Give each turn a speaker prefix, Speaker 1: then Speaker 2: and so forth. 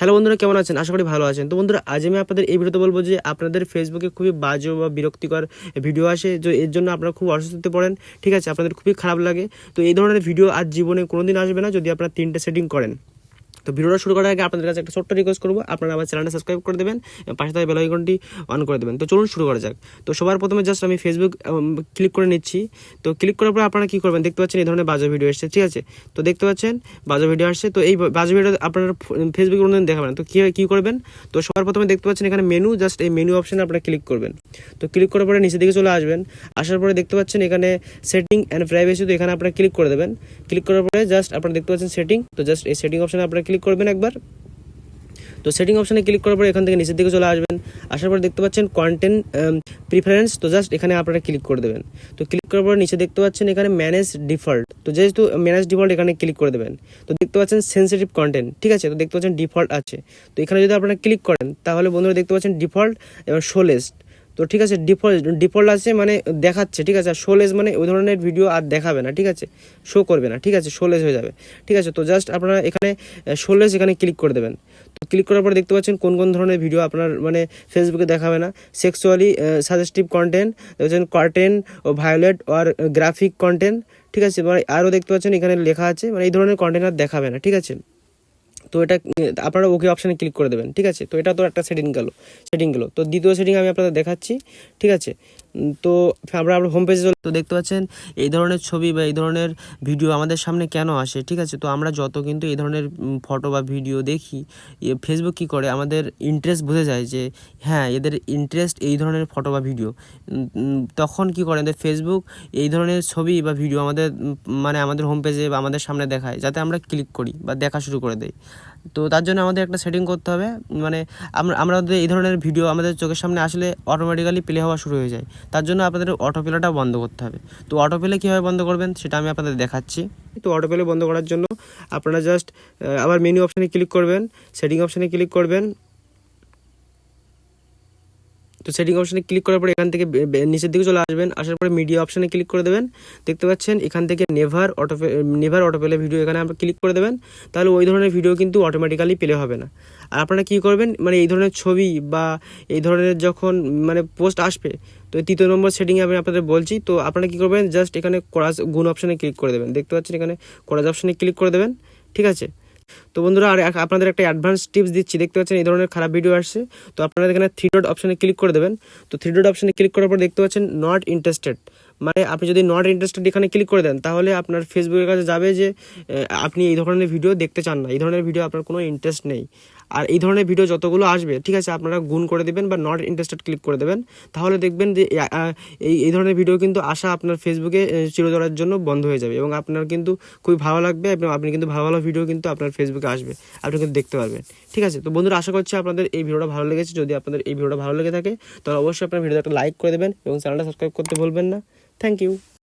Speaker 1: Hello বন্ধুরা, কেমন আছেন? আশা করি ভালো আছেন। তো বন্ধুরা, আজ আমি আপনাদের এই ভিডিওতে বলব যে আপনাদের ফেসবুকে খুবই বাজে বা বিরক্তিকর ভিডিও আসে, যে এর জন্য আপনারা খুব অসুস্থতে পড়েন। ঠিক আছে, আপনাদের খুবই খারাপ লাগে। তো এই ধরনের ভিডিও আজ জীবনে কোনোদিন আসবে না যদি আপনারা তিনটে সেটিং করেন। তো ভিডিওটা শুরু করার আগে আপনাদের কাছে একটা ছোট্ট রিকোয়েস্ট করব। আপনারা আমার চ্যানেলটা সাবস্ক্রাইব করে দেবেন পাশে থাকা বেল আইকনটি অন করে দেবেন। তো চলুন শুরু করা যাক। তো সবার প্রথমে জাস্ট আমি ফেসবুক ক্লিক করে নিচ্ছি। তো ক্লিক করার পর আপনারা কী করবেন? দেখতে পাচ্ছেন এই ধরনের বাজে ভিডিও এসছে, ঠিক আছে? তো দেখতে পাচ্ছেন বাজে ভিডিও আসছে। তো এই বাজে ভিডিও আপনারা ফেসবুকে কোনোদিন দেখাবেন তো কী কী করবেন? তো সবার প্রথমে দেখতে পাচ্ছেন এখানে মেনু জাস্ট এই মেনু অপশানে আপনারা ক্লিক করবেন। তো ক্লিক করার পরে নিচের দিকে চলে আসবেন। আসার পরে দেখতে পাচ্ছেন এখানে সেটিং অ্যান্ড প্রাইভেসি তো এখানে আপনারা ক্লিক করে দেবেন। ক্লিক করার পরে জাস্ট আপনারা দেখতে পাচ্ছেন সেটিং তো জাস্ট এই সেটিং অপশানে আপনারা ক্লিক করবেন একবার। তো সেটিং অপশানে ক্লিক করার পর এখান থেকে নিচের দিকে চলে আসবেন। আসার পর দেখতে পাচ্ছেন কন্টেন্ট প্রিফারেন্স তো জাস্ট এখানে আপনারা ক্লিক করে দেবেন। তো ক্লিক করার পর নিচে দেখতে পাচ্ছেন এখানে ম্যানেজ ডিফল্ট তো যেহেতু ম্যানেজ ডিফল্ট এখানে ক্লিক করে দেবেন। তো দেখতে পাচ্ছেন সেন্সিটিভ কন্টেন্ট ঠিক আছে? তো দেখতে পাচ্ছেন ডিফল্ট আছে। তো এখানে যদি আপনারা ক্লিক করেন, তাহলে বন্ধুরা দেখতে পাচ্ছেন ডিফল্ট এবং শোলেস্ট তো ঠিক আছে ডিফল্ট ডিফল্ট আছে মানে দেখাচ্ছে, ঠিক আছে? আর শোলেস মানে ওই ধরনের ভিডিও আর দেখাবে না, ঠিক আছে? শো করবে না, ঠিক আছে? শোলেজ হয়ে যাবে, ঠিক আছে? তো জাস্ট আপনারা এখানে শোলেস এখানে ক্লিক করে দেবেন। তো ক্লিক করার পরে দেখতে পাচ্ছেন কোন কোন ধরনের ভিডিও আপনার মানে ফেসবুকে দেখাবে না। সেক্সুয়ালি সাজেস্টিভ কন্টেন্ট দেখছেন কার্টেন ও ভায়োলেট আর গ্রাফিক কন্টেন্ট ঠিক আছে? মানে আরও দেখতে পাচ্ছেন এখানে লেখা আছে মানে এই ধরনের কন্টেন্ট আর দেখাবে না, ঠিক আছে? তো এটা, আপনারা ওকে অপশানে ক্লিক করে দেবেন, ঠিক আছে? তো এটা তো একটা সেটিং গেল সেটিং গেলো। তো দ্বিতীয় সেটিং আমি আপনাদের দেখাচ্ছি, ঠিক আছে? তো আমরা আমরা হোম পেজে তো দেখতে পাচ্ছেন, এই ধরনের ছবি বা এই ধরনের ভিডিও আমাদের সামনে কেন আসে, ঠিক আছে? তো আমরা যত কিন্তু এই ধরনের ফটো বা ভিডিও দেখি ফেসবুক কী করে? আমাদের ইন্টারেস্ট বুঝে যায় যে হ্যাঁ এদের ইন্টারেস্ট এই ধরনের ফটো বা ভিডিও তখন কি করে? এদের ফেসবুক এই ধরনের ছবি বা ভিডিও আমাদের মানে আমাদের হোম পেজে বা আমাদের সামনে দেখায়, যাতে আমরা ক্লিক করি বা দেখা শুরু করে দেই। তো তার জন্য আমাদের একটা সেটিং করতে হবে। মানে আমরা আমাদের এই ধরনের ভিডিও আমাদের চোখের সামনে আসলে অটোমেটিক্যালি প্লে হওয়া শুরু হয়ে যায়। তার জন্য আপনাদের অটো প্লেটা বন্ধ করতে হবে। তো অটো প্লে কীভাবে বন্ধ করবেন সেটা আমি আপনাদের দেখাচ্ছি। তো অটো প্লে বন্ধ করার জন্য আপনারা জাস্ট আবার মেনু অপশানে ক্লিক করবেন। সেটিং অপশানে ক্লিক করবেন। তো সেটিং অপশানে ক্লিক করার পরে এখান থেকে নিচের দিকে চলে আসবেন, আসার পরে মিডিয়া অপশানে ক্লিক করে দেবেন। দেখতে পাচ্ছেন, এখান থেকে never auto never auto play video এখানে আপনারা ক্লিক করে দেবেন। তাহলে ওই ধরনের ভিডিও কিন্তু অটোমেটিক্যালি প্লে হবে না। আর আপনারা কী করবেন মানে এই ধরনের ছবি বা এই ধরনের যখন মানে পোস্ট আসবে, তো তৃতীয় নম্বর সেটিংয়ে আমি আপনাদের বলছি, তো আপনারা কী করবেন জাস্ট এখানে কোরাস গুণ অপশানে ক্লিক করে দেবেন। দেখতে পাচ্ছেন এখানে করাজ অপশানে ক্লিক করে দেবেন, ঠিক আছে? তো বন্ধুরা, আর আপনাদের একটা অ্যাডভান্স টিপস দিচ্ছি। দেখতে পাচ্ছেন এই ধরনের খারাপ ভিডিও আসছে। তো আপনারা এখানে থ্রি ডট অপশানে ক্লিক করে দেবেন। তো থ্রি ডট অপশানে ক্লিক করার পর দেখতে পাচ্ছেন নট ইন্টারেস্টেড মানে আপনি যদি নট ইন্টারেস্টেড এখানে ক্লিক করে দেন, তাহলে আপনার ফেসবুকের কাছে যাবে যে আপনি এই ধরনের ভিডিও দেখতে চান না। এই ধরনের ভিডিও আপনার কোনো ইন্টারেস্ট নেই। আর এই ধরনের ভিডিও যতগুলো আসবে ঠিক আছে আপনারা গুণ করে দেবেন বা নট ইন্টারেস্টেড ক্লিক করে দেবেন তাহলে দেখবেন যে এই এই ধরনের ভিডিও কিন্তু আসা আপনার ফেসবুকে আহ, চিরতরের জন্য বন্ধ হয়ে যাবে এবং আপনার কিন্তু খুবই ভালো লাগবে এবং আপনি কিন্তু ভালো ভালো ভিডিও কিন্তু আপনার ফেসবুকে আসবে আপনি কিন্তু দেখতে পারবেন ঠিক আছে? তো বন্ধুরা আশা করছি আপনাদের এই ভিডিওটা ভালো লেগেছে যদি আপনাদের এই ভিডিওটা ভালো লেগে থাকে তাহলে অবশ্যই আপনার ভিডিওটা একটা লাইক করে দেবেন এবং চ্যানেলটা সাবস্ক্রাইব করতে ভুলবেন না থ্যাংক ইউ